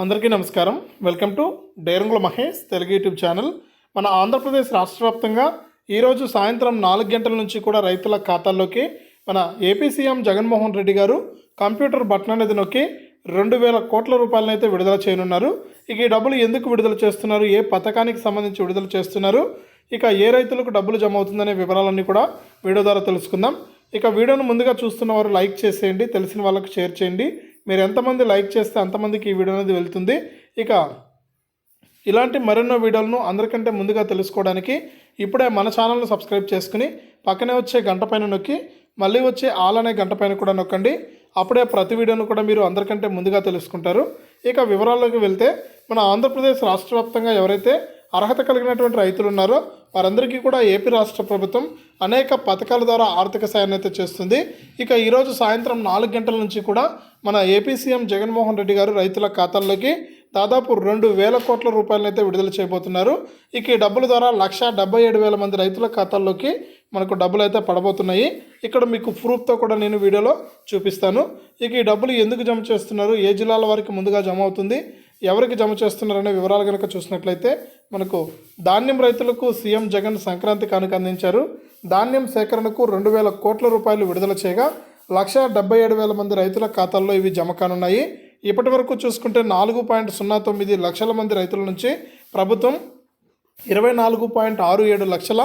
అందరికీ నమస్కారం. Welcome to డైరంగుల మహేష్ తెలుగు యూట్యూబ్ ఛానల్. మన ఆంధ్రప్రదేశ్ రాష్ట్ర వ్యాప్తంగా ఈరోజు సాయంత్రం నాలుగు గంటల నుంచి కూడా రైతుల ఖాతాల్లోకి మన ఏపీ సీఎం జగన్మోహన్ రెడ్డి గారు కంప్యూటర్ బటన్ అనేది నొక్కి రెండు వేల కోట్ల రూపాయలను అయితే విడుదల చేయనున్నారు. ఇక ఈ డబ్బులు ఎందుకు విడుదల చేస్తున్నారు? ఏ పథకానికి సంబంధించి విడుదల చేస్తున్నారు? ఇక ఏ రైతులకు డబ్బులు జమ అవుతుందనే వివరాలన్నీ కూడా వీడియో ద్వారా తెలుసుకుందాం. ఇక వీడియోను ముందుగా చూస్తున్న వారు లైక్ చేసేయండి తెలిసిన వాళ్ళకు షేర్ చేయండి. మీరు ఎంతమంది లైక్ చేస్తే అంతమందికి ఈ వీడియో అనేది వెళ్తుంది. ఇక ఇలాంటి మరెన్నో వీడియోలను అందరికంటే ముందుగా తెలుసుకోవడానికి ఇప్పుడే మన ఛానల్ను సబ్స్క్రైబ్ చేసుకుని పక్కనే వచ్చే గంట పైన నొక్కి మళ్ళీ వచ్చే ఆల్ అనే గంట పైన కూడా నొక్కండి. అప్పుడే ప్రతి వీడియోను కూడా మీరు అందరికంటే ముందుగా తెలుసుకుంటారు. ఇక వివరాల్లోకి వెళ్తే మన ఆంధ్రప్రదేశ్ రాష్ట్ర వ్యాప్తంగా ఎవరైతే అర్హత కలిగినటువంటి రైతులు ఉన్నారో వారందరికీ కూడా ఏపీ రాష్ట్ర ప్రభుత్వం అనేక పథకాల ద్వారా ఆర్థిక సాయాన్ని అయితే చేస్తుంది. ఇక ఈరోజు సాయంత్రం నాలుగు గంటల నుంచి కూడా మన ఏపీ సీఎం జగన్మోహన్ రెడ్డి గారు రైతుల ఖాతాల్లోకి దాదాపు రెండు వేల కోట్ల రూపాయలనైతే విడుదల చేయబోతున్నారు. ఇక ఈ డబ్బుల ద్వారా లక్ష డెబ్బై ఏడు వేల మంది రైతుల ఖాతాల్లోకి మనకు డబ్బులు అయితే పడబోతున్నాయి. ఇక్కడ మీకు ప్రూఫ్తో కూడా నేను వీడియోలో చూపిస్తాను. ఇక ఈ డబ్బులు ఎందుకు జమ చేస్తున్నారు? ఏ జిల్లాల వారికి ముందుగా జమ అవుతుంది? ఎవరికి జమ చేస్తున్నారనే వివరాలు కనుక చూసినట్లయితే మనకు ధాన్యం రైతులకు సీఎం జగన్ సంక్రాంతి కానుక అందించారు. ధాన్యం సేకరణకు రెండు వేల కోట్ల రూపాయలు విడుదల చేయగా లక్ష డెబ్బై ఏడు వేల మంది రైతుల ఖాతాల్లో ఇవి జమ కానున్నాయి. ఇప్పటి వరకు చూసుకుంటే నాలుగు పాయింట్ సున్నా తొమ్మిది లక్షల మంది రైతుల నుంచి ప్రభుత్వం ఇరవై నాలుగు పాయింట్ ఆరు ఏడు లక్షల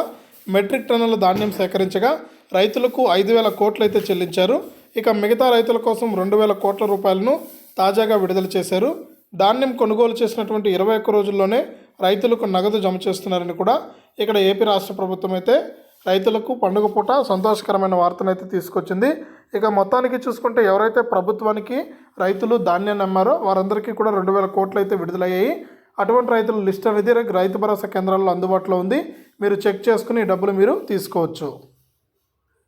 మెట్రిక్ టన్నుల ధాన్యం సేకరించగా రైతులకు ఐదు వేల కోట్లు అయితే చెల్లించారు. ఇక మిగతా రైతుల కోసం రెండు వేల కోట్ల రూపాయలను తాజాగా విడుదల చేశారు. ధాన్యం కొనుగోలు చేసినటువంటి ఇరవై ఒక్క రోజుల్లోనే రైతులకు నగదు జమ చేస్తున్నారని కూడా ఇక్కడ ఏపీ రాష్ట్ర ప్రభుత్వం అయితే రైతులకు పండుగ పూట సంతోషకరమైన వార్తను అయితే తీసుకొచ్చింది. ఇక మొత్తానికి చూసుకుంటే ఎవరైతే ప్రభుత్వానికి రైతులు ధాన్యాన్ని అమ్మారో వారందరికీ కూడా రెండు వేల కోట్లు అయితే విడుదలయ్యాయి. అటువంటి రైతుల లిస్ట్ అనేది రైతు భరోసా కేంద్రాల్లో అందుబాటులో ఉంది. మీరు చెక్ చేసుకుని డబ్బులు మీరు తీసుకోవచ్చు.